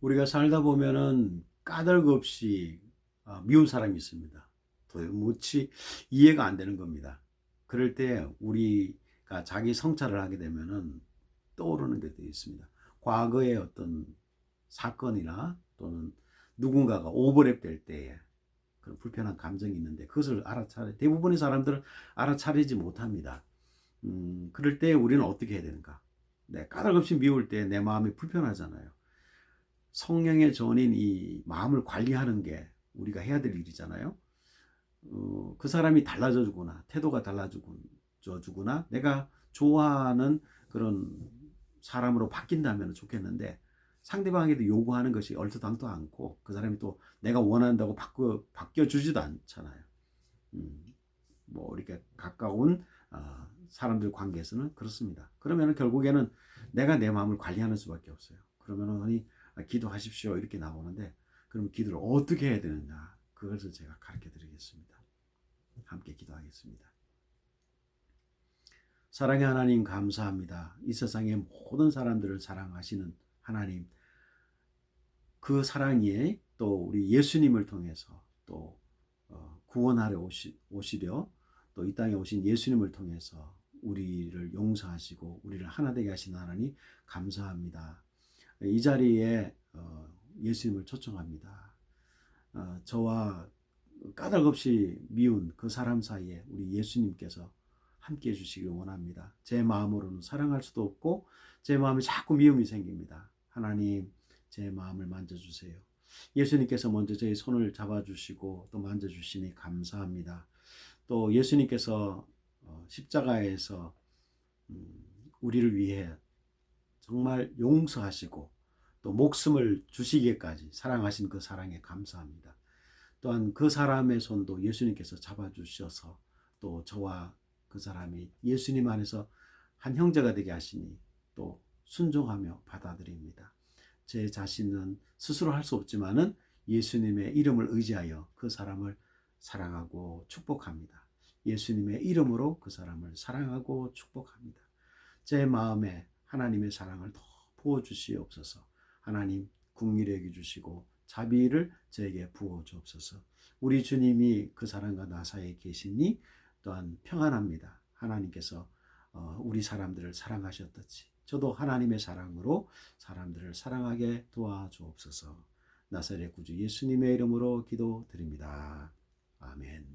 우리가 살다 보면은 까닭 없이 아, 미운 사람이 있습니다. 도무지 이해가 안 되는 겁니다. 그럴 때 우리가 자기 성찰을 하게 되면은 떠오르는 게 되어 있습니다. 과거의 어떤 사건이나 또는 누군가가 오버랩 될 때에 그런 불편한 감정이 있는데 그것을 알아차려 대부분의 사람들은 알아차리지 못합니다. 음, 그럴 때 우리는 어떻게 해야 되는가? 네, 까닭없이 미울 때 내 마음이 불편하잖아요. 성령의 전인 이 마음을 관리하는 게 우리가 해야 될 일이잖아요. 어, 그 사람이 달라져 주거나 태도가 달라져 주거나 내가 좋아하는 그런 사람으로 바뀐다면 좋겠는데 상대방에도 요구하는 것이 얼토당토 않고 그 사람이 또 내가 원한다고 바꿔 바뀌어 주지도 않잖아요. 음, 뭐 이렇게 가까운 어, 사람들 관계에서는 그렇습니다. 그러면 결국에는 내가 내 마음을 관리하는 수밖에 없어요. 그러면은 기도하십시오 이렇게 나오는데 그럼 기도를 어떻게 해야 되느냐 그것을 제가 가르쳐 드리겠습니다. 함께 기도하겠습니다. 사랑의 하나님 감사합니다. 이 세상의 모든 사람들을 사랑하시는 하나님 그 사랑이 또 우리 예수님을 통해서 또 어, 구원하려 오시, 오시려 또 이 땅에 오신 예수님을 통해서 우리를 용서하시고 우리를 하나 되게 하신 하나님 감사합니다. 이 자리에 어, 예수님을 초청합니다. 어, 저와 까닭 없이 미운 그 사람 사이에 우리 예수님께서 함께 해주시길 원합니다. 제 마음으로는 사랑할 수도 없고 제 마음에 자꾸 미움이 생깁니다. 하나님 제 마음을 만져주세요. 예수님께서 먼저 제 손을 잡아주시고 또 만져주시니 감사합니다. 또 예수님께서 어, 십자가에서 음, 우리를 위해 정말 용서하시고 또 목숨을 주시기까지 사랑하신 그 사랑에 감사합니다. 또한 그 사람의 손도 예수님께서 잡아주셔서 또 저와 그 사람이 예수님 안에서 한 형제가 되게 하시니 또 순종하며 받아들입니다. 제 자신은 스스로 할 수 없지만은 예수님의 이름을 의지하여 그 사람을 사랑하고 축복합니다. 예수님의 이름으로 그 사람을 사랑하고 축복합니다. 제 마음에 하나님의 사랑을 더 부어 주시옵소서. 하나님 여겨 주시고 자비를 저에게 부어 주옵소서. 우리 주님이 그 사람과 나 사이에 계시니 또한 평안합니다. 하나님께서 어, 우리 사람들을 사랑하셨듯이 저도 하나님의 사랑으로 사람들을 사랑하게 도와주옵소서. 나사렛 구주 예수님의 이름으로 기도드립니다. 아멘.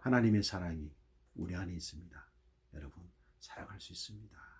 하나님의 사랑이 우리 안에 있습니다. 여러분 사랑할 수 있습니다.